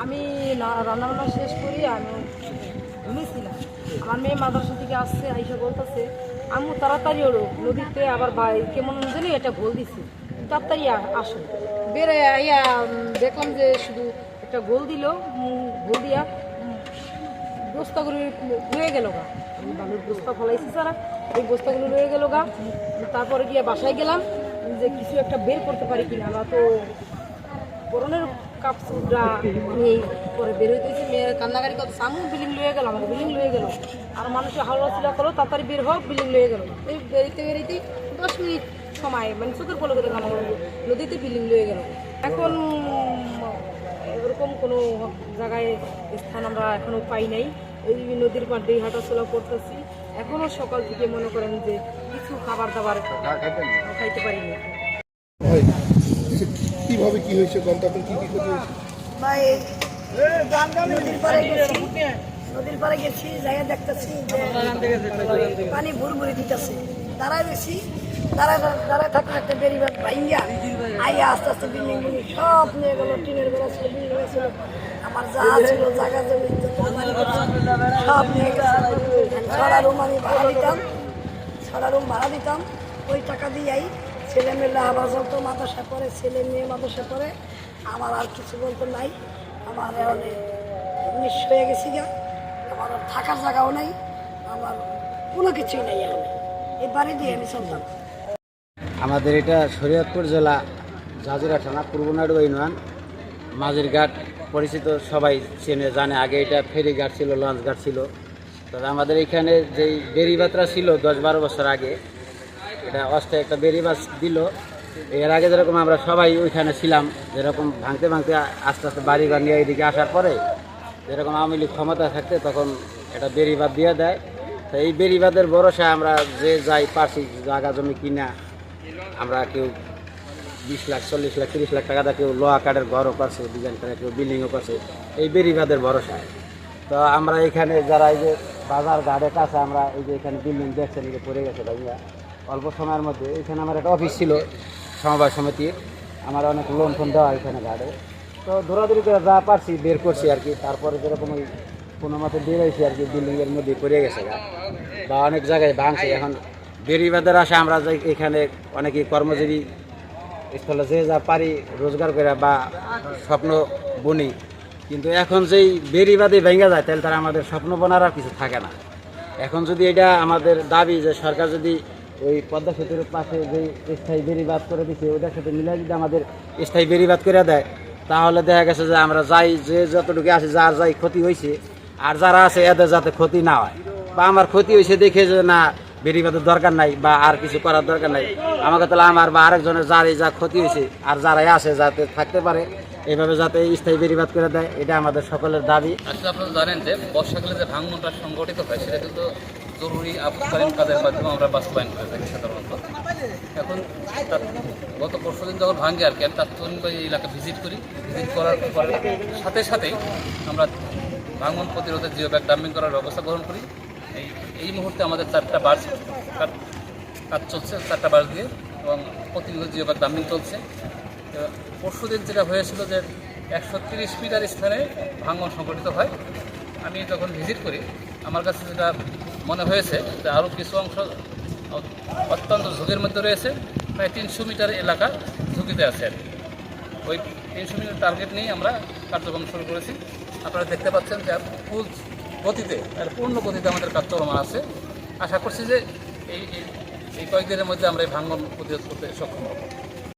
আমি না- রান্নাবান্না শেষ করি, আমি ঘুমিয়েছিলাম। আমার মেয়ে মাদ্রাসা থেকে আসছে, আইসা বলতেছে, আম্মু, তাড়াতাড়ি ওড়ো নদীতে আবার ভাই, কেমন জানি এটা ভুল দিছে। তাড়াতাড়ি আসো। বেড়ে আইয়া দেখলাম যে শুধু একটা গোল দিল গোল দিয়া বস্তাগুলো রয়ে গেল গা। আমি বালুর বস্তা ফলাইছি সারা ওই বস্তাগুলো রয়ে গেল গা। তারপরে গিয়ে বাসায় গেলাম, যে কিছু একটা বের করতে পারি কিনা আমরা তো কাপড়টা নিয়ে পরে বের হইতেছি মেয়ে কান্নাকারি কত সামু বিল্ডিং লয়ে গেল বিল্ডিং লয়ে গেল আর মানুষের হাওড়া চিলা করো তাড়াতাড়ি বের হোক বিল্ডিং লয়ে গেল এই বেরিতে বেরিতে দশ মিনিট সময় মানে চোখের পলো করে নদীতে বিল্ডিং লয়ে গেল এখন এরকম কোনো জায়গায় স্থান আমরা এখনও পাই নাই। এই নদীর পাড় দিয়ে হাঁটাচলা করতেছি। এখনও সকাল থেকে মনে করেন যে কিছু খাবার দাবার খাইতে পারিনি। কীভাবে কি হয়েছে? কোন তখন কি কি ক্ষতি নদীর পাড়ে গেছি নদীর পাড়ে গেছি, জায়গা দেখতেছি, পানি ভুর ভুরি দিতেছে। দাঁড়ায় বেশি দাঁড়ায় দাঁড়ায় থাকতে থাকতে বেরিবার আইয়া আস্তে আস্তে বিল্ডিং বিল্ডিং সব নিয়ে গেলো, টিনের বেড়া ছিল বিল্ডিং আমার যা ছিল, জায়গা জমি সব নিয়ে গেছে। ছড়া রুম আমি ভাড়া দিতাম, ছড়া রুম ভাড়া দিতাম, ওই টাকা দিয়েই ছেলে মেয়েরা আবার চলতো মাদ্রাসা পড়ে, ছেলে মেয়ে মাদ্রাসা পড়ে, আমার আর কিছু বলতে নাই। আমার অনেক নিঃস্ব হয়ে গেছি গা। আমার আর থাকার জায়গাও নাই, আমার কোনো কিছুই নেই এখন। এই বাড়ি দিয়ে আমি চলতাম। আমাদের এটা শরীয়তপুর জেলা, জাজিরা থানা পূর্বনাড়ু ইউনিয়ন মাঝির ঘাট পরিচিত সবাই চেনে, জানে। আগে এটা ফেরি ঘাট ছিল লঞ্চ ঘাট ছিল। তবে আমাদের এখানে যেই বেরিবাতরা ছিল দশ বারো বছর আগে এটা অস্থায়ী একটা বেরিবাস দিল। এর আগে যেরকম আমরা সবাই ওইখানে ছিলাম, যেরকম ভাঙতে ভাঙতে আস্তে আস্তে বাড়ি ঘর নিয়ে এদিকে আসার পরে যেরকম আওয়ামী লীগ ক্ষমতা থাকতে তখন এটা বেরিবাদ দিয়ে দেয়। তো এই বেরিবাদের ভরসায় আমরা যে যাই পারছি, জায়গা, জমি কিনা, আমরা কেউ বিশ লাখ, চল্লিশ লাখ, তিরিশ লাখ টাকা কেউ লোহা কাঠের ঘরও করছে ডিজাইন করে কেউ বিল্ডিংও করছে। এই বেরিবাদের ভরসায়। তো আমরা এখানে যারা এই যে বাজার ঘাটের কাছে, আমরা এই যে এখানে বিল্ডিং দেখছেন পড়ে গেছে ভাইয়া। অল্প সময়ের মধ্যে এখানে আমার একটা অফিস ছিল, সমবায় সমিতির আমার অনেক লোন ফোন দেওয়া এখানে ঘাটে তো দৌড়াদৌড়ি করে যা পারছি বের করছি আর কি। তারপরে যেরকম ওই কোনো মতে বেরোইছি আর কি বিল্ডিংয়ের মধ্যে পড়ে গেছে বা অনেক জায়গায় ভাঙছে, এখন বেরিবাদের আসে আমরা যাই এখানে অনেকেই কর্মজীবী স্থলে যে যা পারি রোজগার করে বা স্বপ্ন বনি। কিন্তু এখন যেই বেরিবাদে ভেঙে যায়, তাহলে তারা আমাদের স্বপ্ন বোনার আর কিছু থাকে না। এখন যদি এটা আমাদের দাবি যে সরকার যদি ওই পদ্মা সেতুর পাশে যে স্থায়ী বেরিবাদ করে দিচ্ছে ওটার সাথে মিলে যদি আমাদের স্থায়ী বেরিবাদ করে দেয়, তাহলে দেখা গেছে যে আমরা যাই, যে যতটুকু আছে, যার যাই ক্ষতি হয়েছে আর যারা আছে, এদের যাতে ক্ষতি না হয়। বা আমার ক্ষতি হয়েছে দেখে যে না বেরিবাদের দরকার নাই, বা আর কিছু করার দরকার নাই। আমাকে তাহলে আমার বা আরেকজনের যার যা ক্ষতি হয়েছে আর যারাই আছে, যাতে থাকতে পারে এইভাবে যাতে স্থায়ী বেরিবাদ করে দেয়, এটা আমাদের সকলের দাবি। আসলে আপনারা জানেন যে বর্ষাকালে যে ভাঙনটা সংগঠিত হয়, সেটা কিন্তু জরুরি আপৎকালীন কাজের মাধ্যমে আমরা বাস্তবায়ন করে থাকি সাধারণত। এখন গত পরশু দিন যখন ভাঙে আর কি, আমি তাৎক্ষণিকভাবে এলাকা ভিজিট করি। ভিজিট করার পরে সাথে সাথেই আমরা ভাঙন প্রতিরোধের জিও ব্যাগ ডাম্পিং করার ব্যবস্থা গ্রহণ করি। এই এই মুহূর্তে আমাদের চারটা বাস কাজ চলছে, চারটা বাস দিয়ে এবং প্রতিনিয়ত জিও ব্যাগ ডাম্পিং চলছে। পরশু দিন যেটা হয়েছিল যে একশো তিরিশ মিটার স্থানে ভাঙন সংঘটিত হয়। আমি যখন ভিজিট করি, আমার কাছে যেটা মনে হয়েছে যে আরও কিছু অংশ অত্যন্ত ঝুঁকির মধ্যে রয়েছে, প্রায় তিনশো মিটার এলাকা ঝুঁকিতে আছে। ওই তিনশো মিটার টার্গেট নিয়েই আমরা কার্যক্রম শুরু করেছি। আপনারা দেখতে পাচ্ছেন যে ফুল গতিতে, আর পূর্ণ গতিতে আমাদের কার্যক্রম আছে। আশা করছি যে এই, এই- কয়েকদিনের মধ্যে আমরা এই ভাঙন প্রতিরোধ করতে সক্ষম হব।